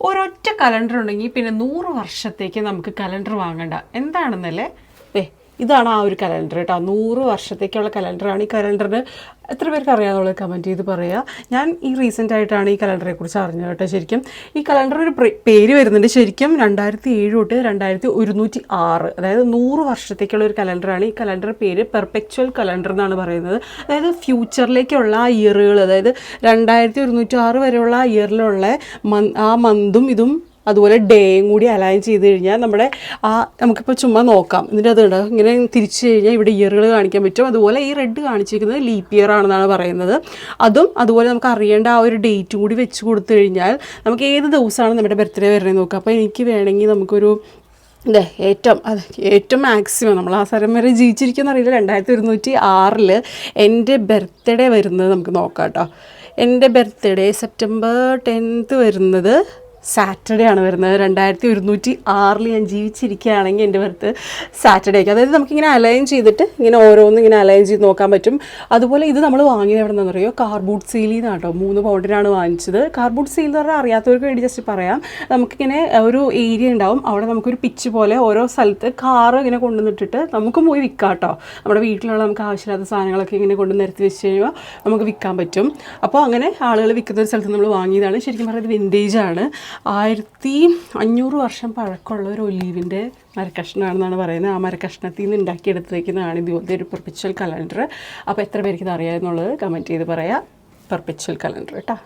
ഒരൊറ്റ കലണ്ടർ ഉണ്ടെങ്കിൽ പിന്നെ നൂറ് വർഷത്തേക്ക് നമുക്ക് കലണ്ടർ വാങ്ങണ്ട. എന്താണെന്നല്ലേ? ദേ ഇതാണ് ആ ഒരു കലണ്ടർ കേട്ടോ. നൂറ് വർഷത്തേക്കുള്ള കലണ്ടറാണ് ഈ കലണ്ടറിന്. എത്ര പേർക്ക് അറിയാമെന്നുള്ളത് കമന്റ് ചെയ്ത് പറയുക ഞാൻ ഈ റീസെന്റ് ആയിട്ടാണ് ഈ കലണ്ടറെ കുറിച്ച് അറിഞ്ഞത് കേട്ടോ ശരിക്കും. ഈ കലണ്ടർ ഒരു പേര് വരുന്നുണ്ട് ശരിക്കും രണ്ടായിരത്തി ഏഴ് തൊട്ട് രണ്ടായിരത്തി ഒരുന്നൂറ്റി ആറ് അതായത് നൂറ് വർഷത്തേക്കുള്ള ഒരു കലണ്ടറാണ് ഈ കലണ്ടർ പേര് പെർപെക്ച്വൽ കലണ്ടർ എന്നാണ് പറയുന്നത്. അതായത് ഫ്യൂച്ചറിലേക്കുള്ള ആ ഇയറുകൾ അതായത് രണ്ടായിരത്തി ഒരുന്നൂറ്റി ആറ് വരെയുള്ള ആ ഇയറിലുള്ള ആ മന്തും ഇതും അതുപോലെ ഡേയും കൂടി അലൈൻ ചെയ്ത് കഴിഞ്ഞാൽ നമ്മുടെ ആ നമുക്കിപ്പോൾ ചുമ്മാ നോക്കാം. എന്നിട്ട് അത് ഉണ്ടാകും ഇങ്ങനെ തിരിച്ചു കഴിഞ്ഞാൽ ഇവിടെ ഇയറുകൾ കാണിക്കാൻ പറ്റും. അതുപോലെ ഈ റെഡ് കാണിച്ചിരിക്കുന്നത് ലീപ്പ് ഇയർ ആണെന്നാണ് പറയുന്നത്. അതും അതുപോലെ നമുക്ക് അറിയേണ്ട ആ ഒരു ഡേറ്റും കൂടി വെച്ച് കൊടുത്തു കഴിഞ്ഞാൽ നമുക്ക് ഏത് ദിവസമാണ് നമ്മുടെ ബർത്ത്ഡേ വരുന്നത് നോക്കാം. അപ്പോൾ എനിക്ക് വേണമെങ്കിൽ നമുക്കൊരു അതെ ഏറ്റവും അത് ഏറ്റവും മാക്സിമം നമ്മൾ ആ സ്ഥലം വരെ ജീവിച്ചിരിക്കുന്ന അറിയില്ല. രണ്ടായിരത്തി ഒരുന്നൂറ്റി ആറിൽ എന്റെ ബർത്ത്ഡേ വരുന്നത് നമുക്ക് നോക്കാം കേട്ടോ. എന്റെ ബർത്ത്ഡേ സെപ്റ്റംബർ ടെൻത്ത് വരുന്നത് സാറ്റർഡേ ആണ് വരുന്നത്. രണ്ടായിരത്തി ഒരുന്നൂറ്റി ആറിൽ ഞാൻ ജീവിച്ചിരിക്കുകയാണെങ്കിൽ എന്റെ ബർത്ത് സാറ്റർഡേക്ക് അതായത് നമുക്കിങ്ങനെ അലൈൻ ചെയ്തിട്ട് ഇങ്ങനെ ഓരോന്നും ഇങ്ങനെ അലൈൻ ചെയ്ത് നോക്കാൻ പറ്റും. അതുപോലെ ഇത് നമ്മൾ വാങ്ങിയത് എവിടെ നിന്നാണെന്ന് അറിയോ? കാർബൂട്ട് സീലിൽ നിന്നാണ് കേട്ടോ മൂന്ന് പൗണ്ടിനാണ് വാങ്ങിച്ചത്. കാർബൂട്ട് സീൽ എന്ന് പറഞ്ഞാൽ അറിയാത്തവർക്ക് വേണ്ടി ജസ്റ്റ് പറയാം. നമുക്കിങ്ങനെ ഒരു ഏരിയ ഉണ്ടാവും. അവിടെ നമുക്കൊരു പിച്ച് പോലെ ഓരോ സ്ഥലത്ത് കാർ ഇങ്ങനെ കൊണ്ടുവന്നിട്ടിട്ട് നമുക്ക് പോയി വിൽക്കാം കേട്ടോ നമ്മുടെ വീട്ടിലുള്ള നമുക്ക് ആവശ്യമില്ലാത്ത സാധനങ്ങളൊക്കെ ഇങ്ങനെ കൊണ്ട് നിരത്തി വെച്ച് കഴിയുമ്പോൾ നമുക്ക് വിൽക്കാൻ പറ്റും. അപ്പോൾ അങ്ങനെ ആളുകൾ വിൽക്കുന്ന ഒരു സ്ഥലത്ത് നമ്മൾ വാങ്ങിയതാണ്. ശരിക്കും പറയുന്നത് വിന്റേജ് ആണ്. ആയിരത്തി അഞ്ഞൂറ് വർഷം പഴക്കമുള്ള ഒരു ഒലീവിന്റെ മരക്കഷ്ണമാണെന്നാണ് പറയുന്നത്. ആ മരക്കഷ്ണത്തിൽ നിന്ന് ഉണ്ടാക്കിയെടുത്തേക്കുന്നതാണ് ഇതുപോലത്തെ ഒരു പെർപ്പിച്വൽ കലണ്ടർ അപ്പോൾ എത്ര പേർക്ക് ഇത് അറിയാമെന്നുള്ളത് കമന്റ് ചെയ്ത് പറയാം. പെർപ്പിച്വൽ കലണ്ടർ കേട്ടോ